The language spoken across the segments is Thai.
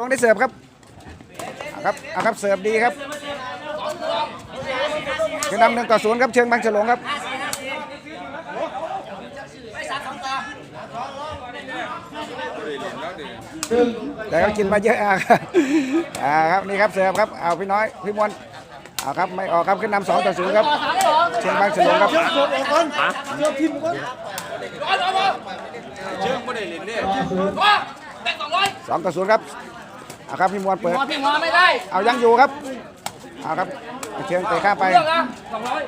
ลงได้เสิร์ฟครับเอาครับเอาครับเสิร์ฟดีครับคือนำหนึ่งต่อศูนย์ครับเชิงบางฉลงครับแต่ก็กินมาเยอะอะอ่าครับนี่ครับเสิร์ฟครับเอาพี่น้อยพี่มวลเอาครับไม่ออกครับขึ้นนำสองต่อศูนย์ครับเชียงบางฉลงครับเชื่อไม่ได้เล่นเนี่ยสองต่อศูนย์ครับ เอาครับพี่มวลเปิดพี่งอไม่ได้เอายังอยู่ครับ เอาครับเชียงเตะข้ามไป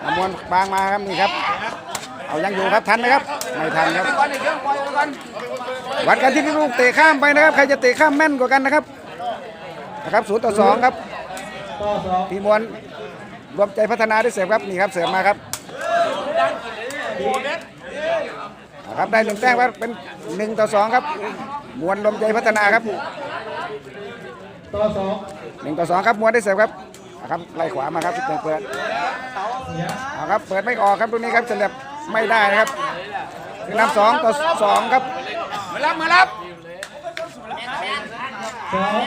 เอามวลบางมาครับนี่ครับ เอายังอยู่ครับทันไหมครับ ไม่ทันครับวัดกันที่ลูกเตะข้ามไปนะครับ ใครจะเตะข้ามแม่นกว่ากันนะครับ นะครับศูนย์ต่อสองครับต่อสองพี่มวลรวมใจพัฒนาได้เสิร์ฟครับ นี่ครับเสิร์ฟมาครับเอาครับได้หนึ่งแต้มครับเป็นหนึ่งต่อสองครับ มวลรวมใจพัฒนาครับ ต่อสองหนึ่งต่อสองครับมวลได้เสิร์ฟครับเอาครับไล่ขวามาครับเปิดเปิดเอาครับเปิดไม่ออกครับตรงนี้ครับเสร็จไม่ได้นะครับคือนำสองต่อสองครับมารับมารับสอง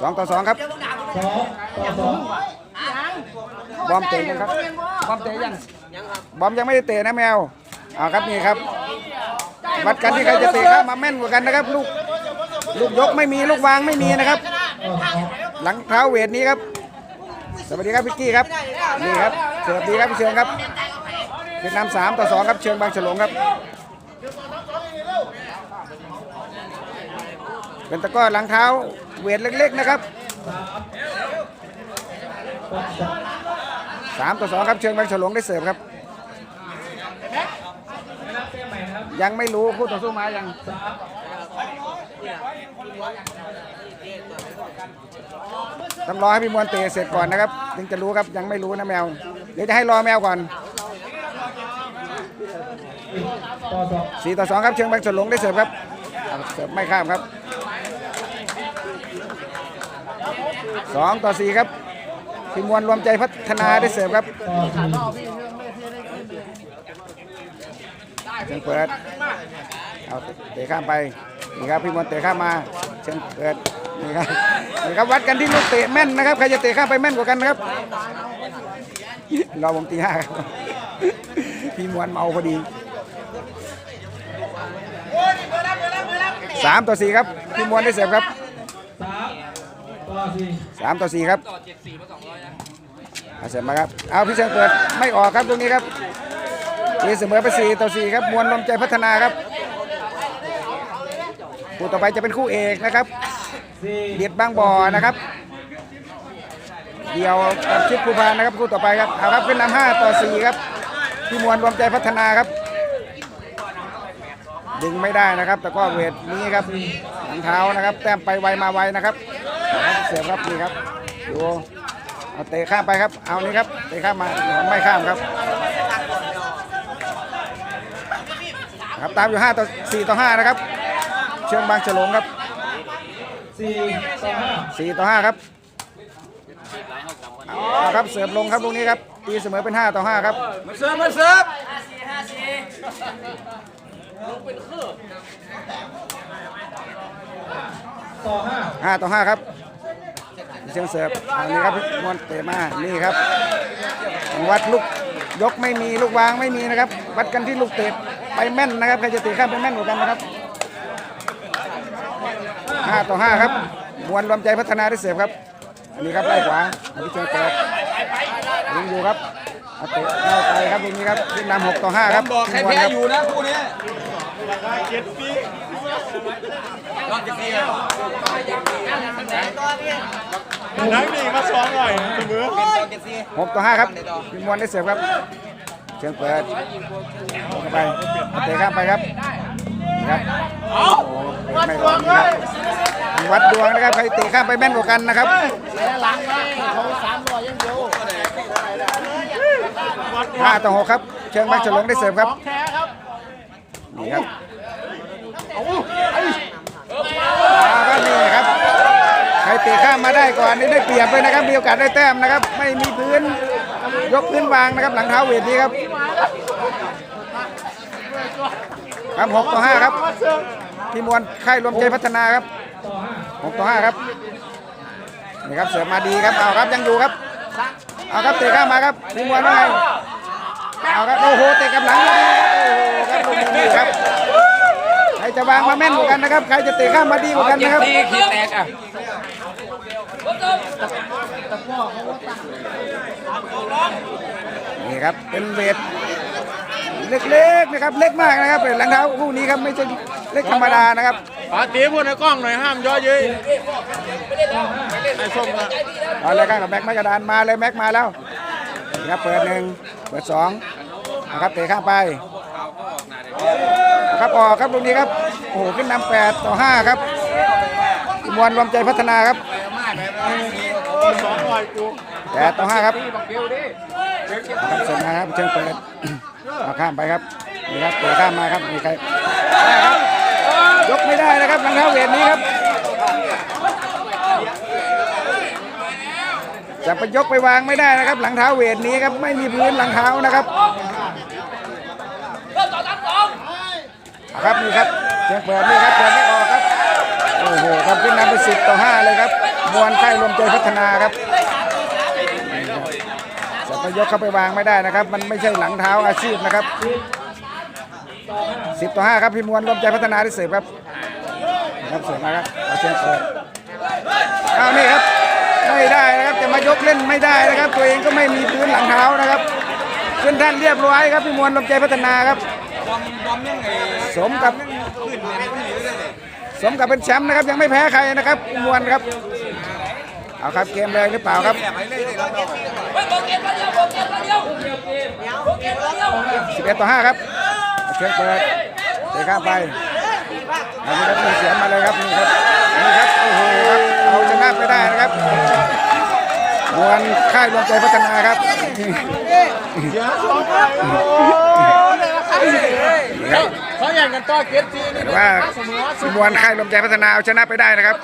สองต่อสองครับสองต่อสองบอมเตะยังครับบอมเตะยังบอมยังไม่ได้เตะนะแมวเอาครับนี่ครับวัดกันที่ใครจะเตะข้ามมาแม่นกว่ากันนะครับลูก ลูกยกไม่มีลูกวางไม่มีนะครับ หลังเท้าเวทนี้ครับ สวัสดีครับพิกกี้ครับนี่ครับเสิร์ฟดีครับพี่เชิงครับขึ้นนำสามต่อสองครับเชิงบางฉลงครับเป็นตะก้อหลังเท้าเวทเล็กๆนะครับสองสามต่อสองครับเชิงบางฉลงได้เสิร์ฟครับ ยังไม่รู้คู่ต่อสู้มายัง ต้องรอให้พี่มวลเตะเสร็จก่อนนะครับ ถึงจะรู้ครับยังไม่รู้นะแมว เดี๋ยวจะให้รอแมวก่อนสี่ต่อสองครับเชิงบางฉลงได้เสิร์ฟครับเสิร์ฟไม่ข้ามครับสองต่อสี่ครับพี่มวลรวมใจพัฒนาได้เสิร์ฟครับต่อสี่เชิงเปิดเอาเตะข้ามไป นี่ครับพี่มวลเตะข้ามมาเชิงเปิดนี่ครับนี่ครับวัดกันที่ลูกเตะแม่นนะครับใครจะเตะข้ามไปแม่นกว่ากันนะครับรอผมตีห้าครับพี่มวลเมาพอดีสามต่อสี่ครับพี่มวลได้เสิร์ฟครับสามต่อสี่สามต่อสี่ครับเอาเสร็จมาครับเอาพี่เชิงเปิดไม่ออกครับตรงนี้ครับตีเสมอไปสี่ต่อสี่ครับมวลลมใจพัฒนาครับ คู่ต่อไปจะเป็นคู่เอกนะครับสี่เดียดบางบ่อนะครับ เดียวกับชิปภูพานนะครับคู่ต่อไปครับเอาครับขึ้นนำห้าต่อสี่ครับพี่มวลรวมใจพัฒนาครับ ดึงไม่ได้นะครับ แต่ก็เวทนี้ครับหลังเท้านะครับ แต้มไปไวมาไวนะครับ เสียบครับนี่ครับดูเอาเตะข้ามไปครับ เอานี่ครับเตะข้ามมาไม่ข้ามครับครับตามอยู่5ต่อ4ต่อ5นะครับ เชิงบางฉลงครับสี่ต่อห้า4ต่อ5ครับเอาครับเสิร์ฟลงครับลูกนี้ครับตีเสมอเป็น 5 ต่อ 5 ครับมาเสิร์ฟมาเสิร์ฟต่อห้า5ต่อ5ครับเชิงเสิร์ฟเอานี่ครับมวนเตะมานี่ครับ วัดลูกยกไม่มีลูกวางไม่มีนะครับ วัดกันที่ลูกเตะไปแม่นนะครับใครจะเตะข้ามไปแม่นกว่ากันนะครับ 5 ต่อ 5 ครับ มวลรวมใจพัฒนาได้เสิร์ฟครับ อันนี้ครับไล่ขวาอันนี้เชิงเปิดยิงอยู่ครับเอาเตะเข้าไปครับตรงนี้ครับขึ้นนำ6ต่อ 5 ครับบอกใครแพ้อยู่นะคู่นี้เจ็ดปีรอบเจ็ดปีนักดีมาซ้อมหน่อยเสมอเป็นรอบเจ็ดปี6ต่อ5ครับพี่มวลได้เสิร์ฟครับเชิงเปิดเข้าไปเอาเตะข้ามไปครับ ครับโอ้โหไม่รอดนะครับวัดดวงนะครับใครเตะข้ามไปแม่นกว่ากันนะครับห้าต่อหกครับ เชิงบางฉลงได้เสิร์ฟครับนี่ครับอ่าก็นี่ครับใครเตะข้ามมาได้ก่อนนี่ได้เปรียบเลยนะครับมีโอกาสได้แต้มนะครับ ไม่มีพื้นยกพื้นวางนะครับหลังเท้าเวทนี้ครับ ครับหกต่อห้าครับพี่มวลค่ายรวมใจพัฒนาครับต่อห้าหกต่อห้าครับนี่ครับเสิร์ฟมาดีครับเอาครับยังอยู่ครับเอาครับเตะข้ามมาครับพิมวนว่าไงเอาครับโอ้โหเตะกับหลังดีครับโอ้โหครับลงมือครับใครจะวางมาแม่นกว่ากันนะครับใครจะเตะข้ามมาดีกว่ากันนะครับตีขีดแตกอะนี่ครับเป็นเวท เล็กๆนะครับเล็กมากนะครับเป็นรองเท้าคู่นี้ครับไม่ใช่เล็กธรรมดานะครับปาตีพูดในกล้องหน่อยห้ามย่อเย้ยไอ้ส้มก็เอาเลยครับกับแม็กไม้กระดานมาเลยแม็กมาแล้วนี่ครับเปิดหนึ่งเปิดสองนะครับเตะข้ามไปครับออกครับลูกนี้ครับโอ้โหขึ้นนำแปดต่อห้าครับอิมวนรวมใจพัฒนาครับสองร้อยกูแปดต่อห้าครับครับเสร็จมาครับเชิงเปิด เอาข้ามไปครับนี่ครับเตะข้ามมาครับมีใครได้ครับยกไม่ได้นะครับรองเท้าเวทนี้ครับจะไปยกไปวางไม่ได้นะครับหลังเท้าเวทนี้ครับไม่มีพื้นหลังเท้านะครับเอาครับนี่ครับเสียงเปิดนี่ครับเปิดไม่ออกครับโอ้โหครับขึ้นนำไปสิบต่อห้าเลยครับมวลค่ายรวมใจพัฒนาครับ จะไปยกเข้าไปวางไม่ได้นะครับ มันไม่ใช่หลังเท้าอาชีพนะครับสิบต่อห้าครับพี่มวลรวมใจพัฒนาได้เสิร์ฟครับครับเสิร์ฟมาครับเอาเสียงเปิดเอานี่ครับไม่ได้นะครับจะมายกเล่นไม่ได้นะครับ ตัวเองก็ไม่มีพื้นหลังเท้านะครับขึ้นท่านเรียบร้อยครับพี่มวลลมใจพัฒนาครับสมกับสมกับเป็นแชมป์นะครับยังไม่แพ้ใครนะครับมวลครับ เอาครับเกมแรงหรือเปล่าครับ 11 ต่อ 5 ครับเชิญเปิดเตะข้ามไปอันนี้ครับมีเสียงมาเลยครับนี่ครับนี่ครับโอ้โหครับเอาชนะไปได้นะครับมวนค่ายรวมใจพัฒนาครับนี่เสียสองร้อยโอ้ยเขาแย่งกันต่อเกตซีนี่แต่ว่าเสมอมวนค่ายรวมใจพัฒนาเอาชนะไปได้นะครับ